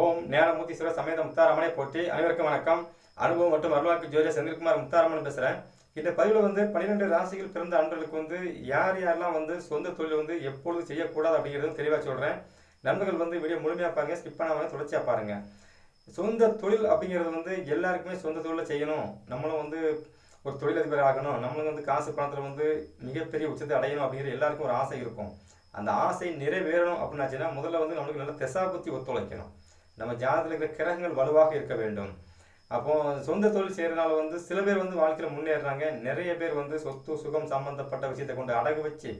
ஓம் ஞானமூர்த்தீஸ்வரர் சமேத முத்தாரமனை போற்றி அனைவருக்கும் வணக்கம். அனுபவம் மற்றும் வரலாற்று ஜோதிய செந்தில்குமார் முத்தாரமன் பேசுகிறேன் இந்த பதிவில் வந்து பன்னிரெண்டு ராசிகள் பிறந்த அன்பர்களுக்கு வந்து யார் யாரெல்லாம் வந்து சொந்த தொழில் வந்து எப்பொழுது செய்யக்கூடாது அப்படிங்கிறது தெளிவாக சொல்கிறேன் நண்பர்கள் வந்து வீடியோ முழுமையாக பாருங்கள் ஸ்கிப் பண்ணாமல் தொடர்ச்சியாக பாருங்கள் சொந்த தொழில் அப்படிங்கிறது வந்து எல்லாருக்குமே சொந்த தொழிலை செய்யணும். நம்மளும் வந்து ஒரு தொழிலதிபர் ஆகணும். நம்மளும் வந்து காசு பணத்தில் வந்து மிகப்பெரிய உச்சத்தை அடையணும் அப்படிங்கிற எல்லாருக்கும் ஒரு ஆசை இருக்கும். அந்த ஆசை நிறைவேறணும் அப்படின்னாச்சுன்னா முதல்ல வந்து நம்மளுக்கு நல்ல திசாபுத்தி ஒத்துழைக்கணும். நம்ம ஜாதகத்தில் இருக்கிற கிரகங்கள் வலுவாக இருக்க வேண்டும். அப்போ சொந்த தொழில் செய்கிறனால வந்து சில பேர் வந்து வாழ்க்கையில் முன்னேறுறாங்க. நிறைய பேர் வந்து சொத்து சுகம் சம்பந்தப்பட்ட விஷயத்தை கொண்டு அடகு வச்சு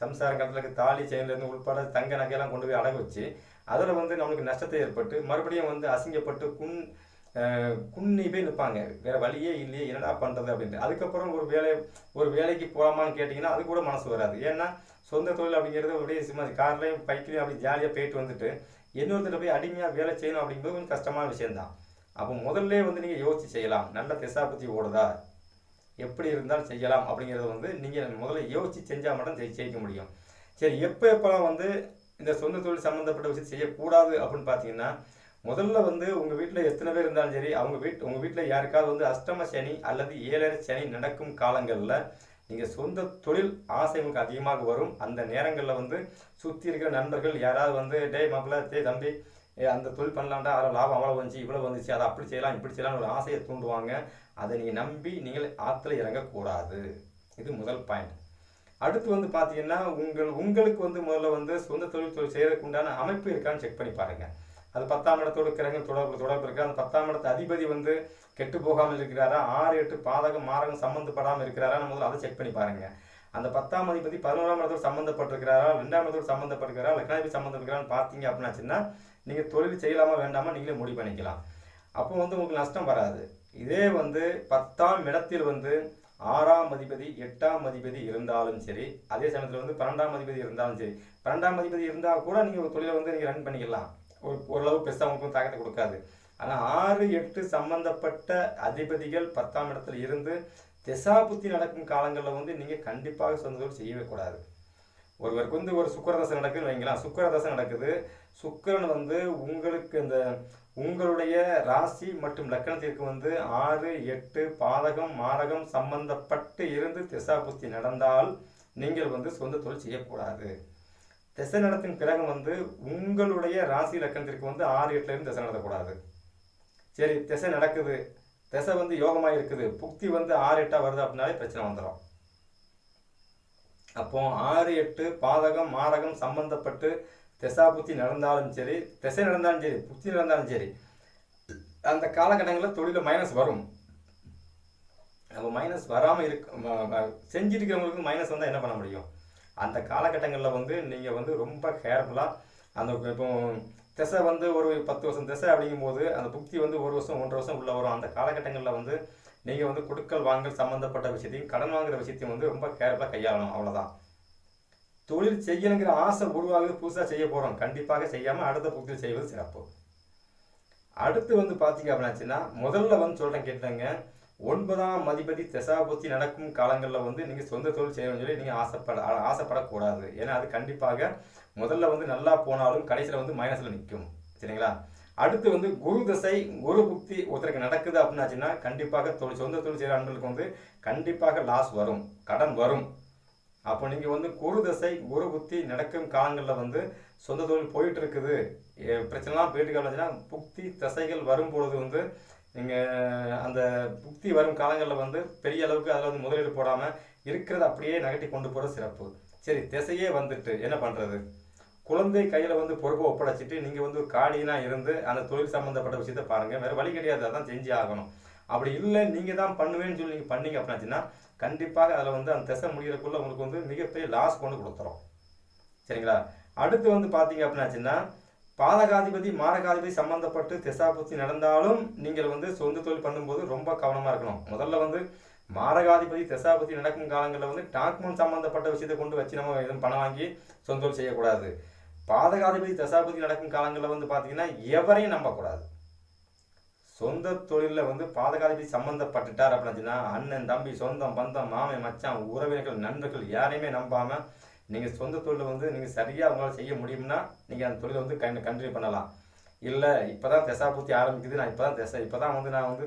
சம்சார கட்டலுக்கு தாலி செயலேருந்து உட்பட தங்க நகையெல்லாம் கொண்டு போய் அடகு வச்சு அதில் வந்து நம்மளுக்கு நஷ்டத்தை ஏற்பட்டு மறுபடியும் வந்து அசிங்கப்பட்டு குன் குன்னி போய் நிற்பாங்க வேற வழியே இல்லையே என்னடா பண்ணுறது அப்படின்ட்டு. அதுக்கப்புறம் ஒரு வேலை ஒரு வேலைக்கு போகலாமான்னு கேட்டிங்கன்னா அது கூட மனசு வராது. ஏன்னா சொந்த தொழில் அப்படிங்கிறது அப்படியே சும்மா கார்லையும் பைக்லையும் அப்படி ஜாலியாக போயிட்டு வந்துட்டு இன்னொருத்தர் போய் அடிமையாக வேலை செய்யணும் அப்படிங்கிறது கொஞ்சம் கஷ்டமான விஷயம்தான். அப்போ முதல்ல வந்து நீங்கள் யோசிச்சு செய்யலாம். நல்ல திசாபுத்தி ஓடுதா? எப்படி இருந்தாலும் செய்யலாம் அப்படிங்கிறத வந்து நீங்கள் முதல்ல யோசிச்சு செஞ்சால் மட்டும் ஜெயி- ஜெயிக்க முடியும். சரி எப்போ எப்போலாம் வந்து இந்த சொந்த தொழில் சம்மந்தப்பட்ட விஷயம் செய்யக்கூடாது அப்படின்னு பார்த்தீங்கன்னா முதல்ல வந்து உங்கள் வீட்டில் எத்தனை பேர் இருந்தாலும் சரி அவங்க வீட் உங்கள் வீட்டில் யாருக்காவது வந்து அஷ்டம சனி அல்லது ஏழரை சனி நடக்கும் காலங்களில் நீங்கள் சொந்த தொழில் ஆசை உங்களுக்கு அதிகமாக வரும். அந்த நேரங்களில் வந்து சுற்றி இருக்கிற நண்பர்கள் யாராவது வந்து டே மாப்பிள்ள டேய் தம்பி அந்த தொழில் பண்ணலாம்டா அதில் லாபம் அவ்வளோ வந்துச்சு இவ்வளோ வந்துச்சு அதை அப்படி செய்யலாம் இப்படி செய்யலாம் ஒரு ஆசையை தூண்டுவாங்க. அதை நீங்கள் நம்பி நீங்கள் ஆற்றுல இறங்கக்கூடாது. இது முதல் பாயிண்ட் அடுத்து வந்து பார்த்தீங்கன்னா உங்கள் உங்களுக்கு வந்து முதல்ல வந்து சொந்த தொழில் தொழில் செய்கிறதுக்கு உண்டான அமைப்பு இருக்கான்னு செக் பண்ணி பாருங்கள் அது பத்தாம் இடத்தோடு கிரகம் தொடர்பு தொடர்பு இருக்குது அந்த பத்தாம் இடத்து அதிபதி வந்து கெட்டு போகாமல் இருக்கிறாரா? ஆறு எட்டு பாதகம் மாரகம் சம்மந்தப்படாமல் இருக்கிறாரா? முதல்ல அதை செக் பண்ணி பாருங்க. அந்த பத்தாம் அதிபதி பதினோராம் இடத்தோடு சம்மந்தப்பட்டிருக்கிறாரா ரெண்டாம் இடத்தோடு சம்மந்தப்பட்டிருக்கிறாரா லக்னாதிபதி சம்மந்தப்பட்டிருக்கிறான்னு பார்த்தீங்க அப்படின்னாச்சுன்னா நீங்கள் தொழில் செய்யலாமா வேண்டாமா நீங்களே முடிவு பண்ணிக்கலாம். அப்போ வந்து உங்களுக்கு நஷ்டம் வராது. இதே வந்து பத்தாம் இடத்தில் வந்து ஆறாம் அதிபதி எட்டாம் அதிபதி இருந்தாலும் சரி அதே சமயத்தில் வந்து பன்னெண்டாம் அதிபதி இருந்தாலும் சரி பன்னெண்டாம் அதிபதி இருந்தால் கூட நீங்கள் ஒரு தொழிலை வந்து நீங்கள் ரன் பண்ணிக்கலாம். ஒரு ஓரளவு பெருசாக உங்களுக்கு தாக்கத்தை கொடுக்காது. ஆனால் ஆறு எட்டு சம்பந்தப்பட்ட அதிபதிகள் பத்தாம் இடத்துல இருந்து திசாபுத்தி நடக்கும் காலங்களில் வந்து நீங்கள் கண்டிப்பாக சொந்த தொழில் செய்யவே கூடாது. ஒருவருக்கு வந்து ஒரு சுக்கரதசை நடக்குதுன்னு வைங்களேன் சுக்கரதசை நடக்குது. சுக்கிரன் வந்து உங்களுக்கு இந்த உங்களுடைய ராசி மற்றும் லக்கணத்திற்கு வந்து ஆறு எட்டு பாதகம் மாரகம் சம்பந்தப்பட்டு இருந்து திசாபுத்தி நடந்தால் நீங்கள் வந்து சொந்த தொழில் செய்யக்கூடாது. திசை நடத்தும் பிறகு வந்து உங்களுடைய ராசி லக்கணத்திற்கு வந்து ஆறு எட்டுலேருந்து திசை நடத்தக்கூடாது. சரி திசை நடக்குது. திசை வந்து யோகமாக இருக்குது. புக்தி வந்து ஆறு எட்டாக வருது அப்படின்னாலே பிரச்சனை வந்துடும் அப்போ ஆறு எட்டு பாதகம் மாரகம் சம்பந்தப்பட்டு திசாபுத்தி நடந்தாலும் சரி திசை நடந்தாலும் சரி புத்தி நடந்தாலும் சரி அந்த காலகட்டங்களில் தொழிலில் மைனஸ் வரும். அப்போ மைனஸ் வராமல் இருக்க செஞ்சிருக்கிறவங்களுக்கு மைனஸ் வந்தால் என்ன பண்ண முடியும்? அந்த காலகட்டங்களில் வந்து நீங்கள் வந்து ரொம்ப கேர்ஃபுல்லாக அந்த இப்போ திசை வந்து ஒரு பத்து வருஷம் திசை அப்படிங்கும்போது அந்த புக்தி வந்து ஒரு வருஷம் ஒன்றரை வருஷம் உள்ள வரும். அந்த காலகட்டங்களில் வந்து நீங்கள் வந்து கொடுக்கல் வாங்கல் சம்மந்தப்பட்ட விஷயத்தையும் கடன் வாங்குற விஷயத்தையும் வந்து ரொம்ப கேர்ஃபுல்லாக கையாளணும். அவ்வளோதான் தொழில் செய்யணுங்கிற ஆசை உருவாகுது. புதுசாக செய்ய போகிறோம் கண்டிப்பாக செய்யாமல் அடுத்த புக்தியில் செய்வது சிறப்பு. அடுத்து வந்து பார்த்தீங்க அப்படின்னாச்சுன்னா முதல்ல வந்து சொல்கிறேன் கேட்டுங்க ஒன்பதாம் அதிபதி தசாபுத்தி நடக்கும் காலங்களில் வந்து நீங்கள் சொந்த தொழில் செய்யணும்னு சொல்லி நீங்கள் ஆசைப்பட ஆசைப்படக்கூடாது. ஏன்னா அது கண்டிப்பாக முதல்ல வந்து நல்லா போனாலும் கடைசியில் வந்து மைனஸில் நிற்கும் சரிங்களா? அடுத்து வந்து குரு தசை குரு புக்தி ஒருத்தருக்கு நடக்குது அப்படின்னாச்சுன்னா கண்டிப்பாக தொழில் சொந்த தொழில் செய்கிற ஆண்களுக்கு வந்து கண்டிப்பாக லாஸ் வரும் கடன் வரும். அப்போ நீங்கள் வந்து குரு தசை குரு புத்தி நடக்கும் காலங்களில் வந்து சொந்த தொழில் போயிட்டு இருக்குது. எ- பிரச்சனைலாம் போயிட்டு இருந்துச்சுன்னா புக்தி தசைகள் வரும்பொழுது வந்து நீங்கள் அந்த புக்தி வரும் காலங்களில் வந்து பெரிய அளவுக்கு அதில் வந்து முதலீடு போடாமல் இருக்கிறத அப்படியே நகட்டி கொண்டு போகிற சிறப்பு. சரி திசையே வந்துட்டு என்ன பண்ணுறது குழந்தை கையில் வந்து பொறுப்பை ஒப்படைச்சிட்டு நீங்கள் வந்து ஒரு காடியனாக இருந்து அந்த தொழில் சம்மந்தப்பட்ட விஷயத்தை பாருங்கள் வேறு வழி கிடையாது அதான் செஞ்சு ஆகணும். அப்படி இல்லை நீங்கள் தான் பண்ணுவேன்னு சொல்லி நீங்கள் பண்ணீங்க அப்படின்னாச்சுன்னா கண்டிப்பாக அதில் வந்து அந்த திசை முடிகிறக்குள்ளே உங்களுக்கு வந்து மிகப்பெரிய லாஸ் கொண்டு கொடுத்துரும். சரிங்களா? அடுத்து வந்து பார்த்தீங்க அப்படின்னாச்சுன்னா பாதகாதிபதி மாரகாதிபதி சம்பந்தப்பட்டு திசாபுத்தி நடந்தாலும் நீங்கள் வந்து சொந்த தொழில் பண்ணும்போது ரொம்ப கவனமாக இருக்கணும். முதல்ல வந்து மாரகாதிபதி திசாபுத்தி நடக்கும் காலங்களில் வந்து டாக்குமெண்ட் சம்பந்தப்பட்ட விஷயத்தை கொண்டு வச்சு நம்ம எதுவும் பணம் வாங்கி சொந்த தொழில் செய்யக்கூடாது. பாதகாதிபதி தசாபதி நடக்கும் காலங்களில் வந்து பார்த்தீங்கன்னா எவரையும் நம்பக்கூடாது. சொந்த தொழிலில் வந்து பாதகாதிபதி சம்மந்தப்பட்டுட்டார் அப்படின்னா அண்ணன் தம்பி சொந்தம் பந்தம் மாமன் மச்சான் உறவினர்கள் நண்பர்கள் யாரையுமே நம்பாமல் நீங்கள் சொந்த தொழிலை வந்து நீங்கள் சரியாக உங்களால் செய்ய முடியும்னா நீங்கள் அந்த தொழிலை வந்து கன் கண்டினியூ பண்ணலாம். இல்லை இப்போ தான் தெசாபுத்தி ஆரம்பிக்குது. நான் இப்போ தான் தெசை இப்போ தான் வந்து நான் வந்து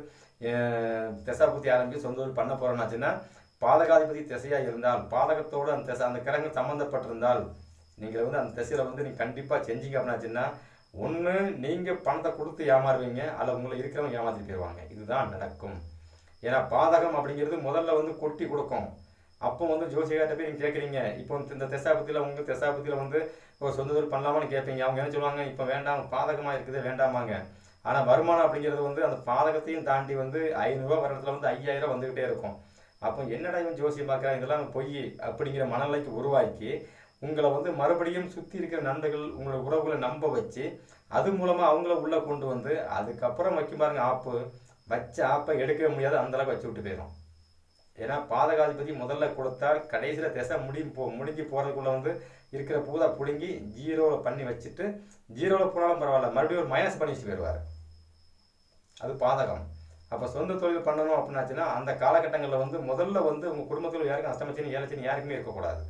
தசை பூர்த்தி ஆரம்பித்து சொந்த தொழில் பண்ண போகிறேன்னாச்சுன்னா பாதகாதிபதி திசையாக இருந்தால் பாதகத்தோடு அந்த திசை அந்த கிரகங்கள் சம்மந்தப்பட்டிருந்தால் நீங்கள் வந்து அந்த திசையில் வந்து நீங்கள் கண்டிப்பாக செஞ்சீங்க அப்படின்னாச்சுன்னா ஒன்று நீங்கள் பணத்தை கொடுத்து ஏமாறுவீங்க அல்ல உங்களை இருக்கிறவங்க ஏமாற்றி போயிடுவாங்க இதுதான் நடக்கும். ஏன்னா பாதகம் அப்படிங்கிறது முதல்ல வந்து கொட்டி கொடுக்கும். அப்போ வந்து ஜோசியர்கிட்ட போய் நீங்கள் கேட்குறீங்க இப்போ வந்து இந்த தெசாபத்தியில் உங்கள் தெசாபத்தியில் வந்து ஒரு சொந்த தொழில் பண்ணலாமான்னு கேட்பீங்க அவங்க என்ன சொல்லுவாங்க? இப்போ வேண்டாம் பாதகமாக இருக்குது வேண்டாமாங்க. ஆனால் வருமானம் அப்படிங்கிறது வந்து அந்த பாதகத்தையும் தாண்டி வந்து ஐநூறுரூவா வர இடத்துல வந்து ஐயாயிரம் வந்துக்கிட்டே இருக்கும். அப்போ என்னடா இவன் ஜோசியம் பார்க்குறான்? இதெல்லாம் பொய் அப்படிங்கிற மனநிலைக்கு உருவாக்கி உங்களை வந்து மறுபடியும் சுற்றி இருக்கிற நண்பர்கள் உங்களோட உறவுகளை நம்ப வச்சு அது மூலமாக அவங்கள உள்ளே கொண்டு வந்து அதுக்கப்புறம் வைக்க பாருங்க ஆப்பு. வச்ச ஆப்பை எடுக்கவே முடியாது அந்த அளவுக்கு வச்சு விட்டு போயிடும் ஏன்னா பாதகாதிபதி முதல்ல கொடுத்தால் கடைசியில் திசை முடியும் போ முடிஞ்சு போகிறதுக்குள்ளே வந்து இருக்கிற பூதா பிடுங்கி ஜீரோவில் பண்ணி வச்சுட்டு ஜீரோவில் போனாலும் பரவாயில்ல. மறுபடியும் ஒரு மைனஸ் பண்ணி வச்சு போயிடுவார். அது பாதகம். அப்போ சொந்த தொழில் பண்ணணும் அப்படின்னாச்சுன்னா அந்த காலகட்டங்களில் வந்து முதல்ல வந்து உங்கள் குடும்பத்தில் யாருக்கும் அஷ்டமச்சனி ஏழச்சனி யாருக்குமே இருக்கக்கூடாது.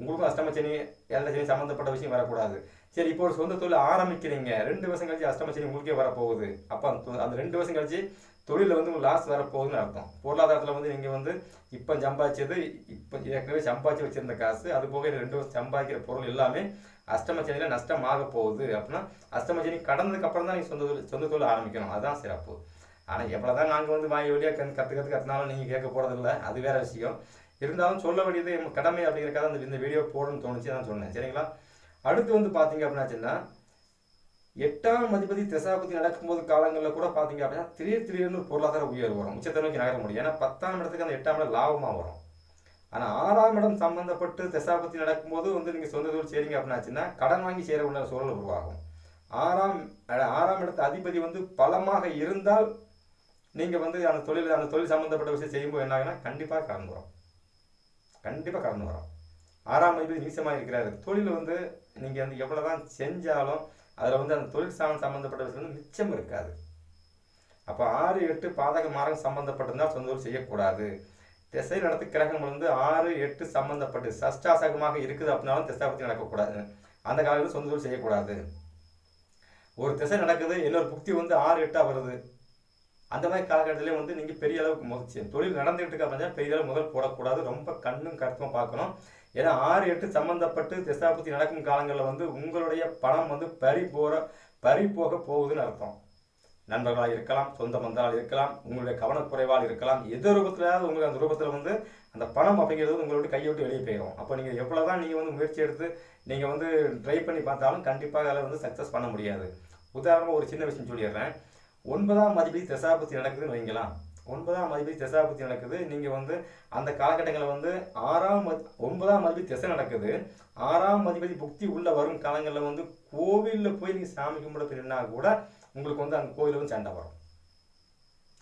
உங்களுக்கும் அஷ்டமச்சனி ஏழச்சனி சம்மந்தப்பட்ட விஷயம் வரக்கூடாது. சரி இப்போ ஒரு சொந்த தொழில் ஆரம்பிக்கிறீங்க. ரெண்டு வருஷம் கழிச்சு அஷ்டமச்சனி உங்களுக்கே வரப்போகுது. அப்போ அந்த அந்த ரெண்டு வருஷம் கழிச்சு தொழிலில் வந்து உங்களுக்கு லாஸ் வரப்போகுதுன்னு அர்த்தம். பொருளாதாரத்தில் வந்து நீங்கள் வந்து இப்போ சம்பாதிச்சது இப்போ ஏற்கனவே சம்பாதிச்சு வச்சுருந்த காசு அது போக ரெண்டு வருஷம் சம்பாதிக்கிற பொருள் எல்லாமே அஷ்டமச்சனியில் நஷ்டமாக போகுது அப்படின்னா அஷ்டமச்சனி கடந்ததுக்கு அப்புறம் தான் நீங்கள் சொந்த தொழில் சொந்த தொழில் ஆரம்பிக்கணும். அதுதான் சிறப்பு. ஆனால் எவ்வளோ தான் நாங்கள் வந்து வாய் வழியாக கண் கற்றுக்கிறதுக்கு கற்றுனாலும் நீங்கள் கேட்க போகிறதில்ல அது வேறு விஷயம். இருந்தாலும் சொல்ல வேண்டியது நம்ம கடமை அப்படிங்கிறக்காக அந்த இந்த வீடியோ போடணும்னு தோணுச்சு நான் சொன்னேன். சரிங்களா? அடுத்து வந்து பார்த்தீங்க அப்படின்னாச்சுன்னா எட்டாம் அதிபதி திசாபதி நடக்கும்போது காலங்களில் கூட பார்த்தீங்க அப்படின்னா திடீர் திடீர்னு ஒரு பொருளாதார உயர்வு வரும். உச்சத்தை நோக்கி நகர முடியும். ஏன்னா பத்தாம் இடத்துக்கு அந்த எட்டாம் இடம் லாபமாக வரும். ஆனால் ஆறாம் இடம் சம்பந்தப்பட்டு திசாபத்தி நடக்கும்போது வந்து நீங்கள் சொந்த தொழில் செய்றீங்க அப்படின்னாச்சுன்னா கடன் வாங்கி சேர உள்ள சூழல் உருவாகும். ஆறாம் ஆறாம் இடத்து அதிபதி வந்து பலமாக இருந்தால் நீங்கள் வந்து அந்த தொழில் அந்த தொழில் சம்மந்தப்பட்ட விஷயம் செய்யும்போது என்ன ஆகுனா கண்டிப்பாக கடன் வரும். கண்டிப்பாக கடன் வரும். ஆறாம் அதிபதி நீசமாக இருக்கிறாரு. தொழில் வந்து நீங்கள் வந்து எவ்வளோ தான் செஞ்சாலும் அதில் வந்து அந்த தொழில் சாதனம் சம்மந்தப்பட்ட விஷயம் வந்து மிச்சம் இருக்காது. அப்போ ஆறு எட்டு பாதக மார்க்கம் சம்மந்தப்பட்டிருந்தால் சொந்த ஊர் செய்யக்கூடாது. திசை நடத்து கிரகங்கள் வந்து ஆறு எட்டு சம்மந்தப்பட்டு சஷ்டாசகமாக இருக்குது அப்படின்னாலும் திசை பற்றி நடக்கக்கூடாது. அந்த காலத்தில் சொந்த ஊர் செய்யக்கூடாது. ஒரு திசை நடக்குது இன்னொரு புக்தி வந்து ஆறு எட்டாக வருது. அந்த மாதிரி காலகட்டத்திலே வந்து நீங்கள் பெரிய அளவுக்கு முதல் தொழில் நடந்துகிட்டு இருக்க அப்படின்னா பெரிய அளவு முதல் போடக்கூடாது. ரொம்ப கண்ணும் கருத்தும் பார்க்கணும். ஏன்னா ஆறு எட்டு சம்மந்தப்பட்டு திசாபுத்தி நடக்கும் காலங்களில் வந்து உங்களுடைய பணம் வந்து பறி போகிற பறி போக போகுதுன்னு அர்த்தம். நண்பர்களாக இருக்கலாம் சொந்த பந்தங்களாக இருக்கலாம் உங்களுடைய கவனக்குறைவால் இருக்கலாம் எது ரூபத்திலாவது உங்களுக்கு அந்த ரூபத்தில் வந்து அந்த பணம் அப்படிங்கிறது உங்களுடைய கையை விட்டு வெளியே போயிடும் அப்போ நீங்கள் எவ்வளோ தான் நீங்கள் வந்து முயற்சி எடுத்து நீங்கள் வந்து ட்ரை பண்ணி பார்த்தாலும் கண்டிப்பாக அதில் வந்து சக்ஸஸ் பண்ண முடியாது. உதாரணமாக ஒரு சின்ன விஷயம் சொல்லிடுறேன். ஒன்பதாம் அதிபதி தசாபத்தி நடக்குதுன்னு வைங்களாம் ஒன்பதாம் அதிபதி தசாபத்தி நடக்குது. நீங்கள் வந்து அந்த காலகட்டங்களில் வந்து ஆறாம் மதி- ஒன்பதாம் மதிப்பு திசை நடக்குது. ஆறாம் மதிப்பதி புக்தி உள்ள வரும் காலங்களில் வந்து கோவிலில் போய் நீங்கள் சாமி கும்பிட போயிருந்தா கூட உங்களுக்கு வந்து அந்த கோவிலில் வந்து சண்டை வரும்.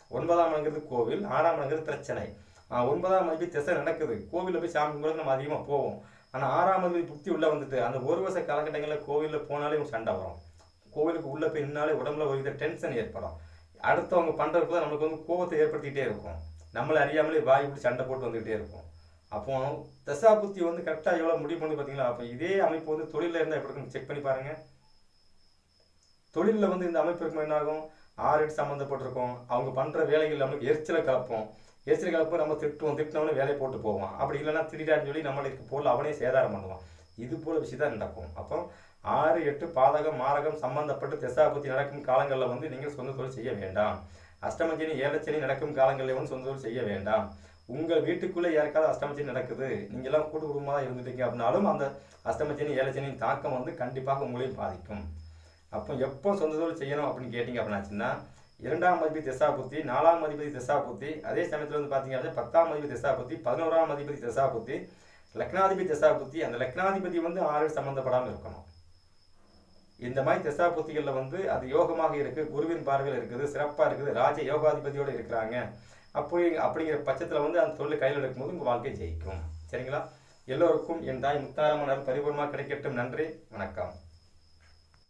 ஒன்பதாம் இடங்கிறது கோவில் ஆறாம் இடங்கிறது பிரச்சனை. ஒன்பதாம் மதிப்பு திசை நடக்குது. கோவிலில் போய் சாமி கும்பிட நம்ம அதிகமாக போவோம். ஆனால் ஆறாம் மதிப்பு புக்தி உள்ள வந்துட்டு அந்த ஒரு வருஷ காலகட்டங்களில் கோவிலில் போனாலே உங்களுக்கு சண்டை வரும். கோவிலுக்கு உள்ளே போய் நின்னாலே உடம்புல ஒரு வித டென்ஷன் ஏற்படும். அடுத்தவங்க பண்ணுறதுக்கு தான் நமக்கு வந்து கோபத்தை ஏற்படுத்திக்கிட்டே இருக்கும். நம்மளை அறியாமலே வாய் விட்டு சண்டை போட்டு வந்துக்கிட்டே இருக்கும். அப்போ தசாபுத்தி வந்து கரெக்டாக எவ்வளோ முடிவு பண்ணி பார்த்தீங்களா? அப்போ இதே அமைப்பு வந்து தொழிலில் இருந்தால் எப்படி இருக்குன்னு செக் பண்ணி பாருங்க. தொழிலில் வந்து இந்த அமைப்பு இருக்கும் என்னாகும் ஆகும்? ஆறு சம்மந்தப்பட்டிருக்கும். அவங்க பண்ணுற வேலைகள் நம்மளுக்கு எரிச்சலை கலப்போம் எரிச்சலை கலப்போ நம்ம திட்டுவோம். திட்டினவனே வேலையை போட்டு போவான். அப்படி இல்லைன்னா திடீரான்னு சொல்லி நம்மளுக்கு பொருள் அவனே சேதாரம் பண்ணுவான். இது போல விஷயம் தான் நடக்கும். அப்போ ஆறு எட்டு பாதகம் மாரகம் சம்பந்தப்பட்டு திசாபுத்தி நடக்கும் காலங்களில் வந்து நீங்கள் சொந்த தொழில் செய்ய வேண்டாம். அஷ்டமச்சனி ஏழச்சனி நடக்கும் காலங்களில் வந்து சொந்த தொழில் செய்ய வேண்டாம். உங்கள் வீட்டுக்குள்ளே யாருக்காவது அஷ்டமச்சனி நடக்குது நீங்கள்லாம் கூட்டு குடும்பமாக இருந்துட்டீங்க அப்படின்னாலும் அந்த அஷ்டமச்சனி ஏழச்சனியின் தாக்கம் வந்து கண்டிப்பாக உங்களையும் பாதிக்கும். அப்போ எப்போ சொந்த தொழில் செய்யணும் அப்படின்னு கேட்டிங்க அப்படின்னாச்சுன்னா இரண்டாம் அதிபதி திசாபுத்தி நாலாம் அதிபதி திசாபுத்தி அதே சமயத்தில் வந்து பார்த்தீங்க அப்படின்னா பத்தாம் அதிபதி திசாபுத்தி பதினோராம் அதிபதி திசாபுத்தி லக்னாதிபதி திசாபுத்தி அந்த லக்னாதிபதி வந்து ஆறு சம்மந்தப்படாமல் இருக்கணும். இந்த மாதிரி திசாபுத்திகளில் வந்து அது யோகமாக இருக்கு குருவின் பார்வையில் இருக்குது சிறப்பாக இருக்குது ராஜ யோகாதிபதியோடு இருக்கிறாங்க. அப்படி அப்படிங்கிற பட்சத்தில் வந்து அந்த தொழிலை கையில் எடுக்கும்போது உங்கள் வாழ்க்கை ஜெயிக்கும். சரிங்களா? எல்லோருக்கும் என் தாய் முத்தாரம்மன் பரிபூர்ணமாக கிடைக்கட்டும். நன்றி. வணக்கம்.